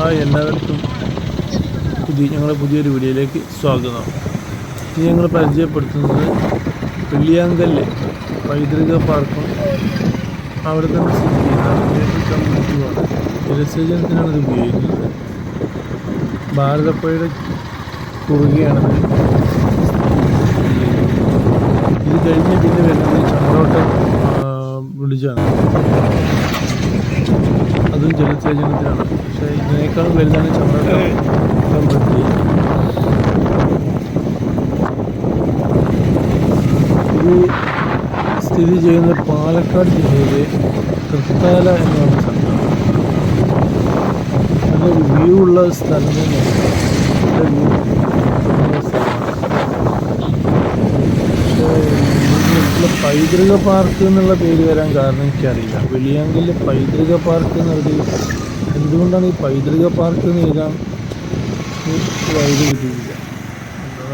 ആ എല്ലാവർക്കും. പുതിയ ഞങ്ങളെ പുതിയൊരു വീഡിയോയിലേക്ക് സ്വാഗതം. ഇത് ഞങ്ങൾ പരിചയപ്പെടുത്തുന്നത് വെള്ളിയാങ്കല്ല് പൈതൃക പാർക്കും അവിടെ തന്നെ സ്ഥിതി ചെയ്യുന്ന ജലസേചനത്തിനാണ് ഇത് ഉപയോഗിക്കുന്നത്. ഭാരതപ്പുഴയുടെ കുറുകയാണത് ഇത് കഴിഞ്ഞ് പിന്നെ വരുന്നത് ചമ്രോട്ടം ബ്രിഡ്ജാണ്. ജലസേചനത്തിനാണ്. പക്ഷേ ഇതിനേക്കാളും വലുതാണ് ബ്രിഡ്ജ് ഇത് സ്ഥിതി ചെയ്യുന്ന പാലക്കാട് ജില്ലയിലെ തൃത്താല എന്ന് പറഞ്ഞ സ്ഥലത്താണ് നല്ല വ്യൂ ഉള്ള സ്ഥലം തന്നെയാണ്. നല്ല വ്യൂ ഉള്ള സ്ഥലമാണ് പക്ഷേ പൈതൃക പാർക്ക് എന്നുള്ള പേര് വരാൻ കാരണം എനിക്കറിയില്ല. വെളിയാങ്കിൽ പൈതൃക പാർക്ക് എന്നുള്ളത് എന്തുകൊണ്ടാണ് ഈ പൈതൃക പാർക്ക് എന്ന് എഴുതാൻ വൈദ്യുതി കിട്ടിയില്ല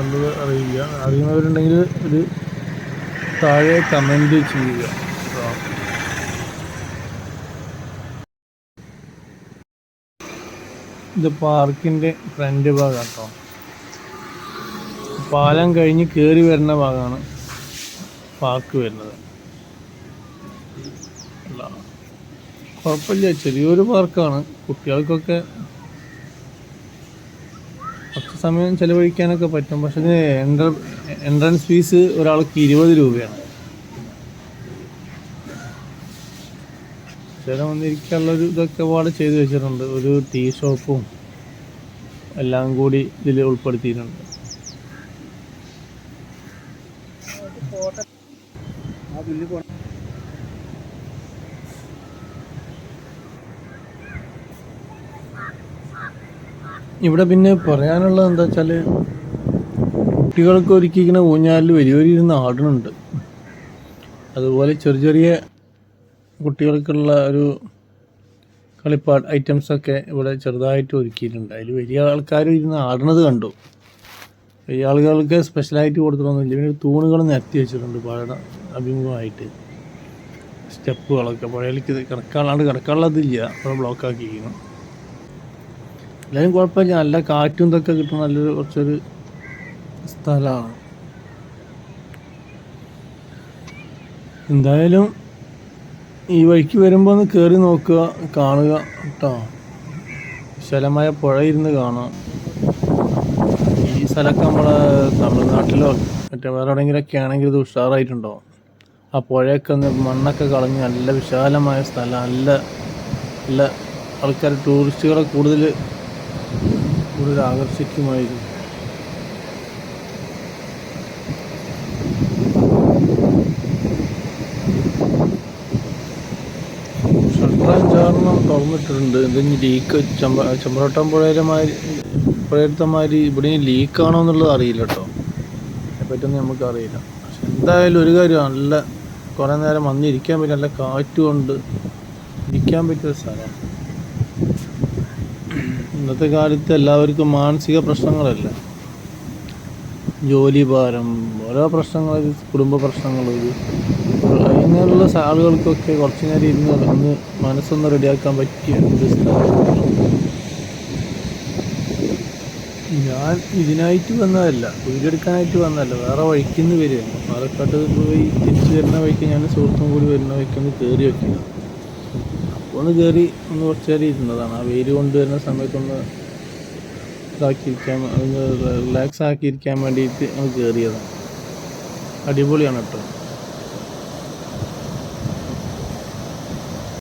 എന്നുള്ളത് അറിയില്ല. അറിയുന്നവരുണ്ടെങ്കിൽ ഒരു താഴെ കമന്റ് ചെയ്യുക. ഇത് പാർക്കിന്റെ ഫ്രണ്ട് ഭാഗം കേട്ടോ. പാലം കഴിഞ്ഞ് കയറി വരുന്ന ഭാഗമാണ്. പാർക്ക് വരുന്നത്. അല്ല കുഴപ്പമില്ല ചെറിയൊരു പാർക്കാണ് കുട്ടികൾക്കൊക്കെ കുറച്ച് സമയം ചിലവഴിക്കാനൊക്കെ പറ്റും. പക്ഷെ ഇതിന് എൻട്ര എൻട്രൻസ് ഫീസ് ഒരാൾക്ക് ഇരുപത് രൂപയാണ്. ചില വന്നിരിക്കാനുള്ളൊരു ഇതൊക്കെ പാട് ചെയ്തു വെച്ചിട്ടുണ്ട്. ഒരു ടീ ഷോപ്പും എല്ലാം കൂടി ഇതിൽ ഉൾപ്പെടുത്തിയിട്ടുണ്ട്. ഇവിടെ പിന്നെ പറയാനുള്ളത് എന്താ വെച്ചാൽ കുട്ടികൾക്ക് ഒരുക്കിയിരിക്കുന്ന ഊഞ്ഞാലിൽ വലിയൊരു ഇരുന്ന് ആടുന്നുണ്ട് അതുപോലെ ചെറിയ ചെറിയ കുട്ടികൾക്കുള്ള ഒരു കളിപ്പാട് ഐറ്റംസൊക്കെ ഇവിടെ ചെറുതായിട്ട് ഒരുക്കിയിട്ടുണ്ട്. അതിൽ വലിയ ആൾക്കാർ ഇരുന്ന് ആടുന്നത് കണ്ടു. വലിയ ആളുകൾക്ക് സ്പെഷ്യലായിട്ട് കൊടുത്തിട്ടൊന്നുമില്ല പിന്നെ തൂണുകൾ നിരത്തി വെച്ചിട്ടുണ്ട് പാട അഭിമുഖമായിട്ട്. സ്റ്റെപ്പുകളൊക്കെ പുഴയിലേക്ക് കിടക്കാനുള്ളത് കിടക്കാനുള്ളതില്ല. അവിടെ ബ്ലോക്ക് ആക്കിയിരിക്കുന്നു. എല്ലാവരും കുഴപ്പമില്ല. നല്ല കാറ്റും ഇതൊക്കെ കിട്ടുന്ന നല്ലൊരു കുറച്ചൊരു സ്ഥലമാണ്. എന്തായാലും ഈ വഴിക്ക് വരുമ്പോൾ ഒന്ന് കയറി നോക്കുക കാണുക കേട്ടോ. വിശാലമായ പുഴ ഇരുന്ന് കാണാം ഈ സ്ഥലമൊക്കെ നമ്മൾ തമിഴ്നാട്ടിലോ മറ്റേ വേറെ എവിടെയെങ്കിലൊക്കെ ആണെങ്കിൽ ഇത് ഉഷാറായിട്ടുണ്ടോ? ആ പുഴയൊക്കെ ഒന്ന് മണ്ണൊക്കെ കളഞ്ഞ് നല്ല വിശാലമായ സ്ഥലം നല്ല നല്ല ആൾക്കാർ ടൂറിസ്റ്റുകളെ കൂടുതൽ കൂടുതൽ ആകർഷിക്കുമായിരുന്നു. അഞ്ചാറെണ്ണം തുറന്നിട്ടിട്ടുണ്ട് എന്തെങ്കിലും ലീക്ക് ചെമ്പ ചെമ്പറോട്ടം പുഴയിലെ മാതിരി ഇവിടെ ലീക്കാണോ എന്നുള്ളത് അറിയില്ല കേട്ടോ. അതിനെപ്പറ്റൊന്നും നമുക്ക് അറിയില്ല. പക്ഷെ എന്തായാലും ഒരു കാര്യം നല്ല കുറേ നേരം വന്നിരിക്കാൻ പറ്റും നല്ല കാറ്റുകൊണ്ട് ഇരിക്കാൻ പറ്റിയ സ്ഥലമാണ് ഇന്നത്തെ കാലത്ത് എല്ലാവർക്കും മാനസിക പ്രശ്നങ്ങളല്ല. ജോലി ഭാരം ഓരോ പ്രശ്നങ്ങൾ കുടുംബ പ്രശ്നങ്ങൾ അങ്ങനെയുള്ള ആളുകൾക്കൊക്കെ കുറച്ച് നേരം ഇരുന്ന് ഒന്ന് മനസ്സൊന്ന് റെഡിയാക്കാൻ പറ്റിയ ഒരു സ്ഥലമാണ് ഞാൻ ഇതിനായിട്ട് വന്നതല്ല വീടെടുക്കാനായിട്ട് വന്നതല്ല വേറെ വഴിക്കുന്ന് വരികയാണ് പാലക്കാട്ട് പോയി തിരിച്ചു വരുന്ന വഴിക്ക് ഞാൻ സുഹൃത്തും കൂടി വരുന്ന വഴിക്കൊന്ന് കയറി വയ്ക്കുക അപ്പോൾ ഒന്ന് കയറി ഒന്ന് കുറച്ച് നേരം ഇരുന്നതാണ്. ആ വെയിൽ കൊണ്ടുവരുന്ന സമയത്തൊന്ന് ഇതാക്കിയിരിക്കാൻ റിലാക്സ് ആക്കിയിരിക്കാൻ വേണ്ടിയിട്ട് ഒന്ന് കയറിയതാണ് അടിപൊളിയാണ് കേട്ടോ.